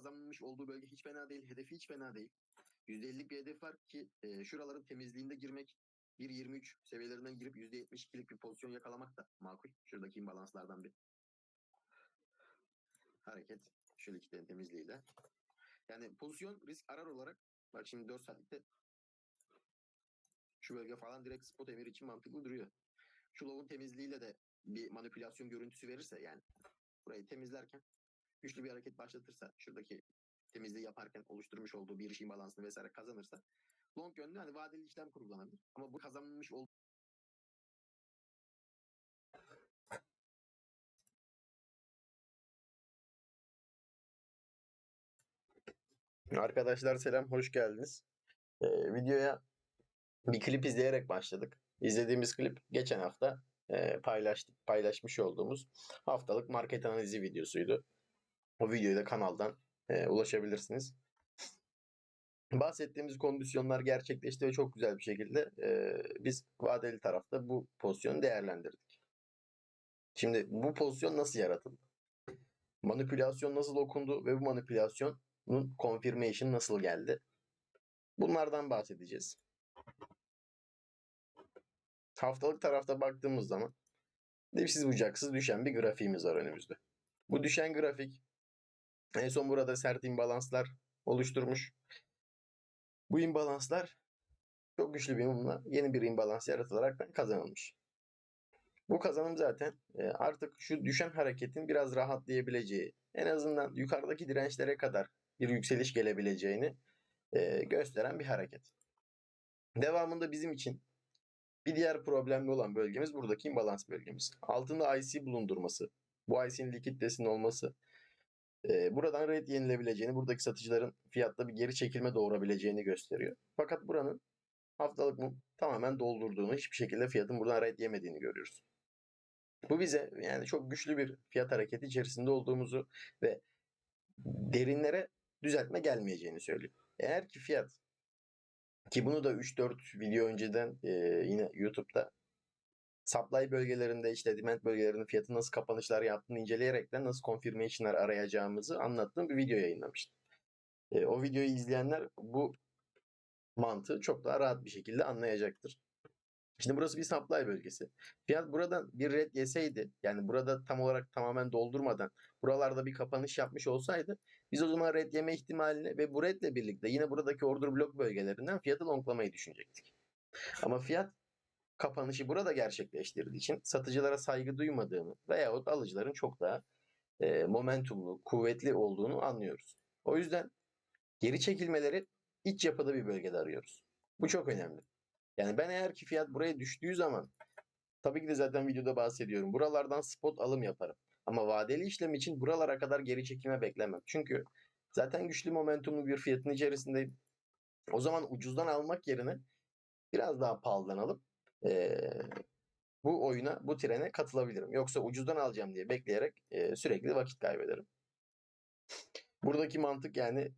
kazanmış olduğu bölge hiç fena değil. Hedefi hiç fena değil. %50'lik bir hedef var ki e, şuraların temizliğinde girmek 1.23 seviyelerinden girip %72'lik bir pozisyon yakalamak da makul. Şuradaki imbalanslardan bir hareket. Şu likitlerin temizliğiyle. Yani pozisyon risk arar olarak bak şimdi 4 saatlikte şu bölge falan direkt spot emir için mantıklı duruyor. Şu low'un temizliğiyle de bir manipülasyon görüntüsü verirse yani burayı temizlerken güçlü bir hareket başlatırsa şuradaki temizliği yaparken oluşturmuş olduğu bir iş balansını vesaire kazanırsa long yönlü hani vadeli işlem kurgulanabilir. Ama bu kazanmış olduğu Arkadaşlar selam, hoş geldiniz. Ee, videoya bir klip izleyerek başladık. İzlediğimiz klip geçen hafta e, paylaştık, paylaşmış olduğumuz haftalık market analizi videosuydu. O videoyu da kanaldan e, ulaşabilirsiniz. Bahsettiğimiz kondisyonlar gerçekleşti ve çok güzel bir şekilde e, biz vadeli tarafta bu pozisyonu değerlendirdik. Şimdi bu pozisyon nasıl yaratıldı? Manipülasyon nasıl okundu ve bu manipülasyonun confirmation nasıl geldi? Bunlardan bahsedeceğiz. Haftalık tarafta baktığımız zaman dipsiz bucaksız düşen bir grafiğimiz var önümüzde. Bu düşen grafik en son burada sert imbalanslar oluşturmuş. Bu imbalanslar çok güçlü bir mumla yeni bir imbalans yaratılarak kazanılmış. Bu kazanım zaten e, artık şu düşen hareketin biraz rahatlayabileceği, en azından yukarıdaki dirençlere kadar bir yükseliş gelebileceğini e, gösteren bir hareket. Devamında bizim için bir diğer problemli olan bölgemiz buradaki imbalans bölgemiz. Altında IC bulundurması, bu IC'nin likiditesinin olması, buradan red yenilebileceğini, buradaki satıcıların fiyatta bir geri çekilme doğurabileceğini gösteriyor. Fakat buranın haftalık mum tamamen doldurduğunu, hiçbir şekilde fiyatın buradan red yemediğini görüyoruz. Bu bize yani çok güçlü bir fiyat hareketi içerisinde olduğumuzu ve derinlere düzeltme gelmeyeceğini söylüyor. Eğer ki fiyat ki bunu da 3-4 video önceden e, yine YouTube'da supply bölgelerinde işte demand bölgelerinin fiyatı nasıl kapanışlar yaptığını inceleyerekten nasıl confirmation'lar arayacağımızı anlattığım bir video yayınlamıştım. E, o videoyu izleyenler bu mantığı çok daha rahat bir şekilde anlayacaktır. Şimdi burası bir supply bölgesi. Fiyat buradan bir red yeseydi yani burada tam olarak tamamen doldurmadan buralarda bir kapanış yapmış olsaydı biz o zaman red yeme ihtimalini ve bu redle birlikte yine buradaki order blok bölgelerinden fiyatı longlamayı düşünecektik. Ama fiyat kapanışı burada gerçekleştirdiği için satıcılara saygı duymadığını veyahut alıcıların çok daha e, momentumlu, kuvvetli olduğunu anlıyoruz. O yüzden geri çekilmeleri iç yapıda bir bölgede arıyoruz. Bu çok önemli. Yani ben eğer ki fiyat buraya düştüğü zaman tabii ki de zaten videoda bahsediyorum. Buralardan spot alım yaparım. Ama vadeli işlem için buralara kadar geri çekilme beklemem. Çünkü zaten güçlü momentumlu bir fiyatın içerisindeyim. O zaman ucuzdan almak yerine biraz daha pahalıdan alıp ee, bu oyuna, bu trene katılabilirim. Yoksa ucuzdan alacağım diye bekleyerek e, sürekli vakit kaybederim. Buradaki mantık yani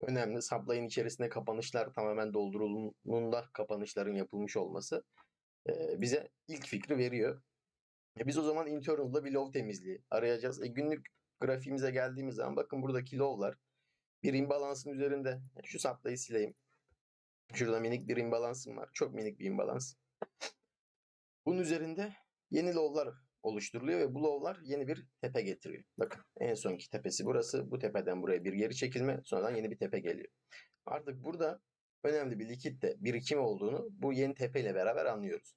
önemli. Supply'ın içerisinde kapanışlar tamamen doldurulduğunda kapanışların yapılmış olması e, bize ilk fikri veriyor. E, biz o zaman internal'da bir low temizliği arayacağız. E, günlük grafiğimize geldiğimiz zaman bakın buradaki low'lar bir imbalansın üzerinde. Şu supply'ı sileyim. Şurada minik bir imbalansım var. Çok minik bir imbalans. Bunun üzerinde yeni low'lar oluşturuluyor ve bu low'lar yeni bir tepe getiriyor. Bakın en sonki tepesi burası. Bu tepeden buraya bir geri çekilme. Sonradan yeni bir tepe geliyor. Artık burada önemli bir likitte birikim olduğunu bu yeni tepe ile beraber anlıyoruz.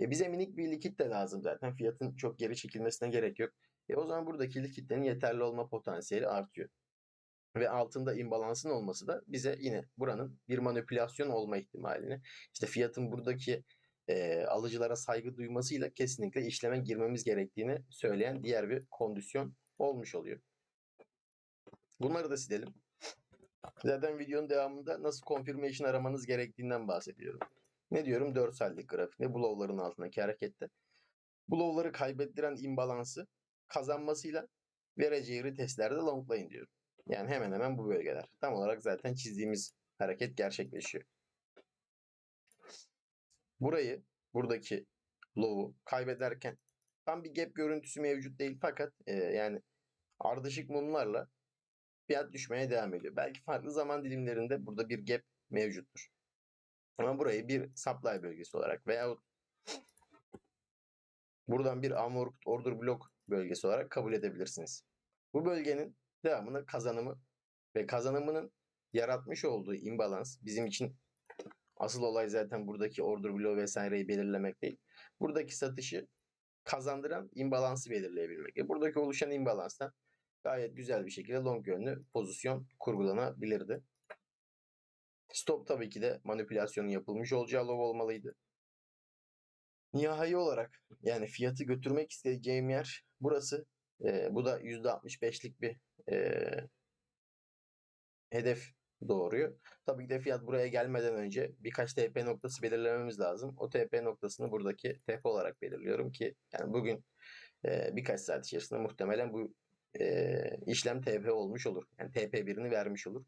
E bize minik bir likit de lazım zaten. Fiyatın çok geri çekilmesine gerek yok. E o zaman buradaki likitlerin yeterli olma potansiyeli artıyor. Ve altında imbalansın olması da bize yine buranın bir manipülasyon olma ihtimalini, işte fiyatın buradaki e, alıcılara saygı duymasıyla kesinlikle işleme girmemiz gerektiğini söyleyen diğer bir kondisyon olmuş oluyor. Bunları da silelim. Zaten videonun devamında nasıl confirmation aramanız gerektiğinden bahsediyorum. Ne diyorum? 4 saatlik grafikte blowların altındaki harekette. Blowları kaybettiren imbalansı kazanmasıyla vereceği retestlerde longlayın diyorum. Yani hemen hemen bu bölgeler. Tam olarak zaten çizdiğimiz hareket gerçekleşiyor. Burayı, buradaki low'u kaybederken tam bir gap görüntüsü mevcut değil fakat e, yani ardışık mumlarla fiyat düşmeye devam ediyor. Belki farklı zaman dilimlerinde burada bir gap mevcuttur. Ama burayı bir supply bölgesi olarak veyahut buradan bir unworked order block bölgesi olarak kabul edebilirsiniz. Bu bölgenin devamını kazanımı ve kazanımının yaratmış olduğu imbalans bizim için asıl olay zaten buradaki order block vesaireyi belirlemek değil. Buradaki satışı kazandıran imbalansı belirleyebilmek. E buradaki oluşan imbalanstan gayet güzel bir şekilde long yönlü pozisyon kurgulanabilirdi. Stop tabii ki de manipülasyonun yapılmış olacağı low olmalıydı. Nihai olarak yani fiyatı götürmek isteyeceğim yer burası. Ee, bu da %65'lik bir ee, hedef doğuruyor. Tabii ki de fiyat buraya gelmeden önce birkaç TP noktası belirlememiz lazım. O TP noktasını buradaki TP olarak belirliyorum ki yani bugün ee, birkaç saat içerisinde muhtemelen bu ee, işlem TP olmuş olur. Yani TP birini vermiş olur.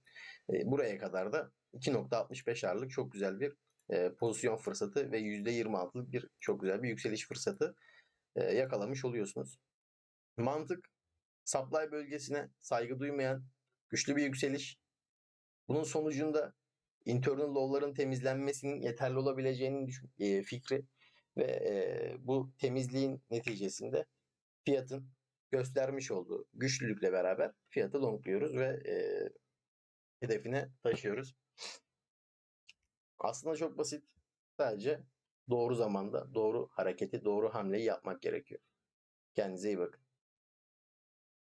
Ee, buraya kadar da 2.65 ağırlık çok güzel bir e, pozisyon fırsatı ve %26'lık bir çok güzel bir yükseliş fırsatı e, yakalamış oluyorsunuz. Mantık supply bölgesine saygı duymayan güçlü bir yükseliş. Bunun sonucunda internal low'ların temizlenmesinin yeterli olabileceğinin düş- e, fikri ve e, bu temizliğin neticesinde fiyatın göstermiş olduğu güçlülükle beraber fiyatı longluyoruz ve e, hedefine taşıyoruz. Aslında çok basit. Sadece doğru zamanda doğru hareketi, doğru hamleyi yapmak gerekiyor. Kendinize iyi bakın.